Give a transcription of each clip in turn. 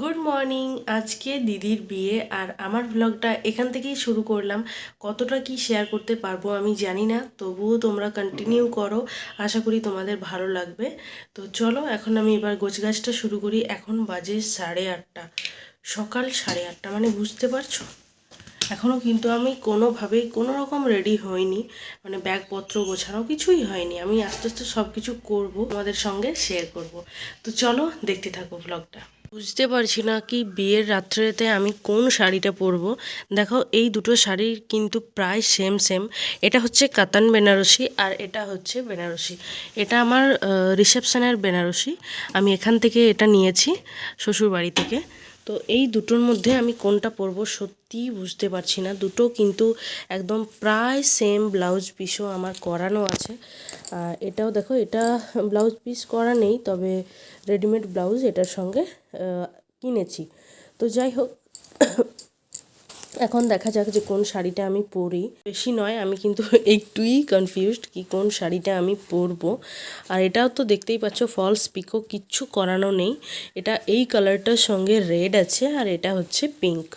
Good morning আজকে দিদির বিয়ে আর আমার ব্লগটা এখান থেকেই শুরু করলাম। কতটা কি শেয়ার করতে পারব আমি জানি না, তবুও তোমরা কন্টিনিউ করো, আশা করি তোমাদের ভালো লাগবে। তো চলো, এখন আমি এবার গোছগাছটা শুরু করি। এখন বাজে সাড়ে আটটা, সকাল সাড়ে আটটা মানে বুঝতে পারছ? এখনও কিন্তু আমি কোনোভাবেই কোনো রকম রেডি হইনি মানে ব্যাগপত্র গোছানো কিছুই হয়নি। আমি আস্তে আস্তে সব কিছু করব, তোমাদের সঙ্গে শেয়ার করব। তো চলো, দেখতে থাকো ব্লগটা বুঝতে পারছি না কি বিয়ের রাত্রেতে আমি কোন শাড়িটা পরবো। দেখো, এই দুটো শাড়ি কিন্তু প্রায় সেম সেম এটা হচ্ছে কাতান বেনারসি আর এটা হচ্ছে বেনারসি। এটা আমার রিসেপশনের বেনারসি। আমি এখান থেকে এটা নিয়েছি শ্বশুরবাড়ি থেকে। তো এই দুটোর মধ্যে আমি কোনটা পরবো সত্যি বুঝতে পারছি না। দুটো কিন্তু একদম প্রায় সেম ব্লাউজ পিসও আমার করানো আছে। এটাও দেখো, এটা ব্লাউজ পিস করা নেই, তবে রেডিমেড ব্লাউজ এটার সঙ্গে কিনেছি। তো যাই হোক এখন দেখা যাক যে কোন শাড়িটা আমি পরি। বেশি নয়, আমি কিন্তু একটুই কনফিউজড কি কোন শাড়িটা আমি পরবো। আর এটাও তো দেখতেই পাচ্ছ ফলস পিকো কিচ্ছু করানো নেই। এটা এই কালারটার সঙ্গে রেড আছে আর এটা হচ্ছে পিঙ্ক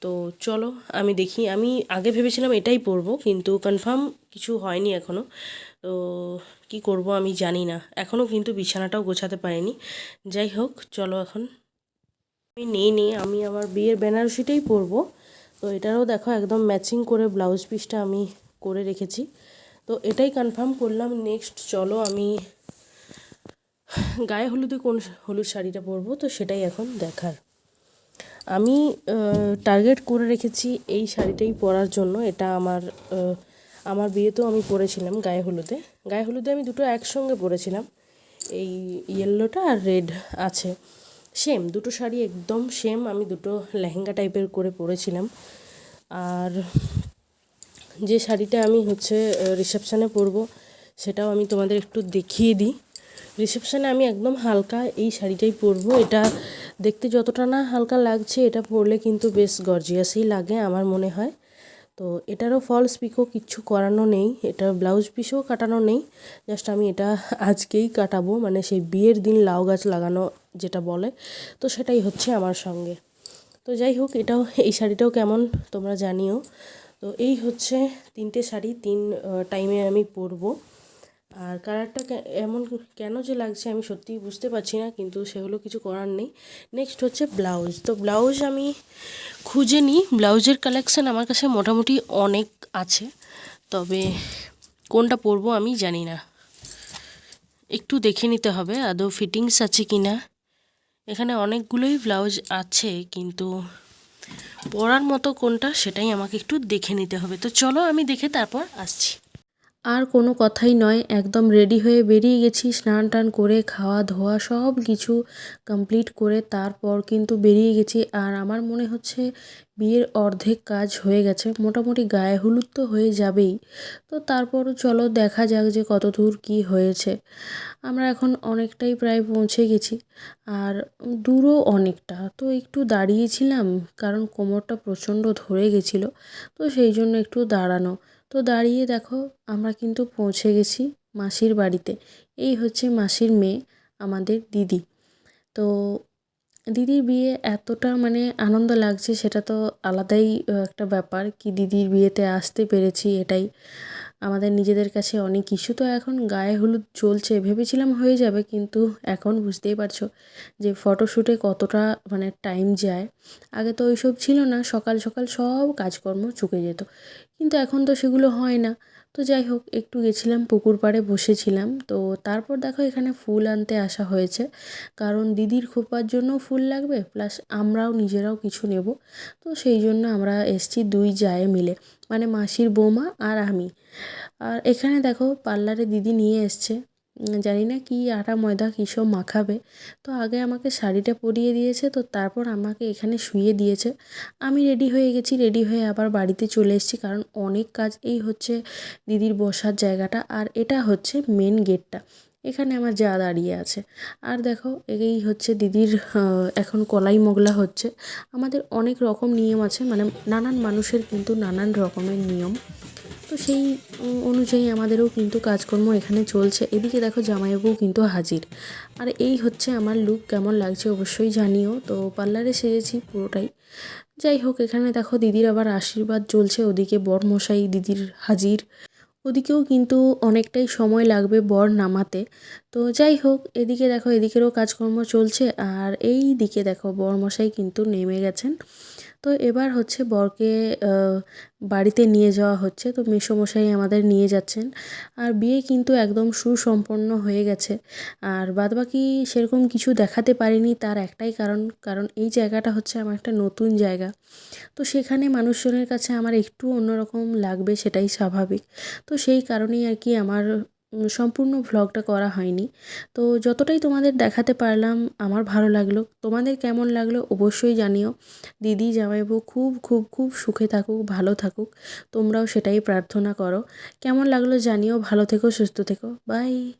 তো চলো, আমি দেখি, আমি আগে ভেবেছিলাম এটাই পরবো, কিন্তু কনফার্ম কিছু হয়নি এখনও তো কি করব আমি জানি না। এখনও কিন্তু বিছানাটাও গোছাতে পারিনি। যাই হোক, চলো এখন। আমি নেই নেই, আমি আমার বিয়ের বেনারসিটাই পরবো। তো এটারও দেখো একদম ম্যাচিং করে ব্লাউজ পিসটা আমি করে রেখেছি। তো এটাই কনফার্ম করলাম। নেক্সট চলো আমি গায়ে হলুদে কোন হলুদ শাড়িটা পরবো? তো সেটাই এখন দেখার। আমি টার্গেট করে রেখেছি এই শাড়িটাই পরার জন্য। এটা আমার আমার বিয়েতেও আমি পরেছিলাম গায়ে হলুদে। গায়ে হলুদে আমি দুটো একসঙ্গে পরেছিলাম। এই ইয়েলোটা আর রেড আছে। সেম দুটো শাড়ি একদম সেম আমি দুটো লেহেঙ্গা টাইপের করে পরেছিলাম। আর যে শাড়িটা আমি হচ্ছে রিসেপশানে পরবো, সেটাও আমি তোমাদের একটু দেখিয়ে দিই। রিসেপশানে আমি একদম হালকা এই শাড়িটাই পরবো। এটা দেখতে যতটা না হালকা লাগছে, এটা পরলে কিন্তু বেশ গর্জিয়াসই লাগে আমার মনে হয়। তো এটারও ফলস পিকও কিচ্ছু করানো নেই। এটা ব্লাউজ পিসও কাটানো নেই। জাস্ট আমি এটা আজকেই কাটাবো। মানে সেই বিয়ের দিন লাউ গাছ লাগানো যেটা বলে, তো সেটাই হচ্ছে আমার সঙ্গে। তো যাই হোক, এটাও, এই শাড়িটাও কেমন তোমরা জানিও। তো এই হচ্ছে তিনটে শাড়ি, তিন টাইমে আমি পরবো। আর কালারটা এমন কেন যে লাগছে আমি সত্যিই বুঝতে পারছি না, কিন্তু সেগুলো কিছু করার নেই। নেক্সট হচ্ছে ব্লাউজ। তো ব্লাউজ আমি খুঁজে নিই ব্লাউজের কালেকশান আমার কাছে মোটামুটি অনেক আছে। তবে কোনটা পরবো আমি জানি না। একটু দেখে নিতে হবে, আদৌ ফিটিংস আছে কি না এখানে অনেকগুলোই ব্লাউজ আছে, কিন্তু পরার মতো কোনটা সেটাই আমাকে একটু দেখে নিতে হবে। তো চলো আমি দেখে তারপর আসছি। আর কোনো কথাই নয়। একদম রেডি হয়ে বেরিয়ে গেছি, স্নান টান করে, খাওয়া ধোয়া সব কিছু কমপ্লিট করে তারপর কিন্তু বেরিয়ে গেছি। আর আমার মনে হচ্ছে বিয়ের অর্ধেক কাজ হয়ে গেছে, মোটামুটি গায়ে হলুদ তো হয়ে যাবেই। তো তারপর চলো দেখা যাক যে কত দূর কী হয়েছে। আমরা এখন অনেকটাই প্রায় পৌঁছে গেছি, আর দূরও অনেকটা। তো একটু দাঁড়িয়েছিলাম, কারণ কোমরটা প্রচণ্ড ধরে গেছিল, তো সেই জন্য একটু দাঁড়ানো। তো দাঁড়িয়ে দেখো, আমরা কিন্তু পৌঁছে গেছি মাসির বাড়িতে। এই হচ্ছে মাসির মেয়ে, আমাদের দিদি। তো দিদির বিয়ে এতটা মানে আনন্দ লাগছে, সেটা তো আলাদাই একটা ব্যাপার কি দিদির বিয়েতে আসতে পেরেছি এটাই। আমাদের নিজেদের কাছে অনেক কিছু তো এখন গায়ে হলুদ চলছে, ভেবেছিলাম হয়ে যাবে কিন্তু এখন বুঝতেই পারছ যে ফটোশ্যুটে কতটা মানে টাইম যায়। আগে তো ওইসব ছিল না, সকাল সকাল সব কাজকর্ম চুকে যেত। কিন্তু এখন তো সেগুলো হয় না। তো যাই হোক, একটু গেছিলাম পুকুর পাড়ে বসেছিলাম। তো তারপর দেখো এখানে ফুল আনতে আসা হয়েছে। কারণ দিদির খোপার জন্য ফুল লাগবে, প্লাস আমরাও নিজেরাও কিছু নেব। তো সেই জন্য আমরা এসছি দুই জায়ে মিলে মানে মাসির বৌমা আর আমি। আর এখানে দেখো পার্লারে দিদি নিয়ে এসছে। জানি না কি আটা, ময়দা কী সব মাখাবে। তো আগে আমাকে শাড়িটা পরিয়ে দিয়েছে, তো তারপর আমাকে এখানে শুয়ে দিয়েছে। আমি রেডি হয়ে গেছি রেডি হয়ে আবার বাড়িতে চলে এসেছি, কারণ অনেক কাজ এই হচ্ছে দিদির বসার জায়গাটা, আর এটা হচ্ছে মেন গেটটা এখানে আমার যা দাঁড়িয়ে আছে। আর দেখো, এই হচ্ছে দিদির এখন কলাই মোগলা হচ্ছে। আমাদের অনেক রকম নিয়ম আছে মানে নানান মানুষের কিন্তু নানান রকমের নিয়ম। তো সেই অনুযায়ী আমাদেরও কিন্তু কাজকর্ম এখানে চলছে। এদিকে দেখো জামাইবাবু কিন্তু হাজির। আর এই হচ্ছে আমার লুক কেমন লাগছে অবশ্যই জানিও। তো পার্লারে সেজেছি পুরোটাই। যাই হোক, এখানে দেখো দিদির আবার আশীর্বাদ চলছে। ওদিকে বরমশাই দিদির হাজির। ওদিকেও কিন্তু অনেকটাই সময় লাগবে বর নামাতে। তো যাই হোক, এদিকে দেখো, এদিকেরও কাজকর্ম চলছে। আর এই দিকে দেখো বরমশাই কিন্তু নেমে গেছেন। তো এবার হচ্ছে বরকে বাড়িতে নিয়ে যাওয়া হচ্ছে। তো মেসোমশাই আমাদের নিয়ে যাচ্ছেন। আর বিয়ে কিন্তু একদম সুসম্পন্ন হয়ে গেছে। আর বাদবাকি সেরকম কিছু দেখাতে পারিনি তার একটাই কারণ। কারণ এই জায়গাটা হচ্ছে আমার একটা নতুন জায়গা। তো সেখানে মানুষজনের কাছে আমার একটু অন্যরকম লাগবে সেটাই স্বাভাবিক। তো সেই কারণেই আর কি আমার সম্পূর্ণ ভ্লগটা করা হয়নি। তো যতটাই তোমাদের দেখাতে পারলাম, আমার ভালো লাগল। তোমাদের কেমন লাগল অবশ্যই জানিও। দিদি, জামাইবু খুব খুব খুব সুখে থাকুক, ভালো থাকুক। তোমরাও সেটাই প্রার্থনা করো। কেমন লাগল জানিও। ভালো থেকো, সুস্থ থেকো। বাই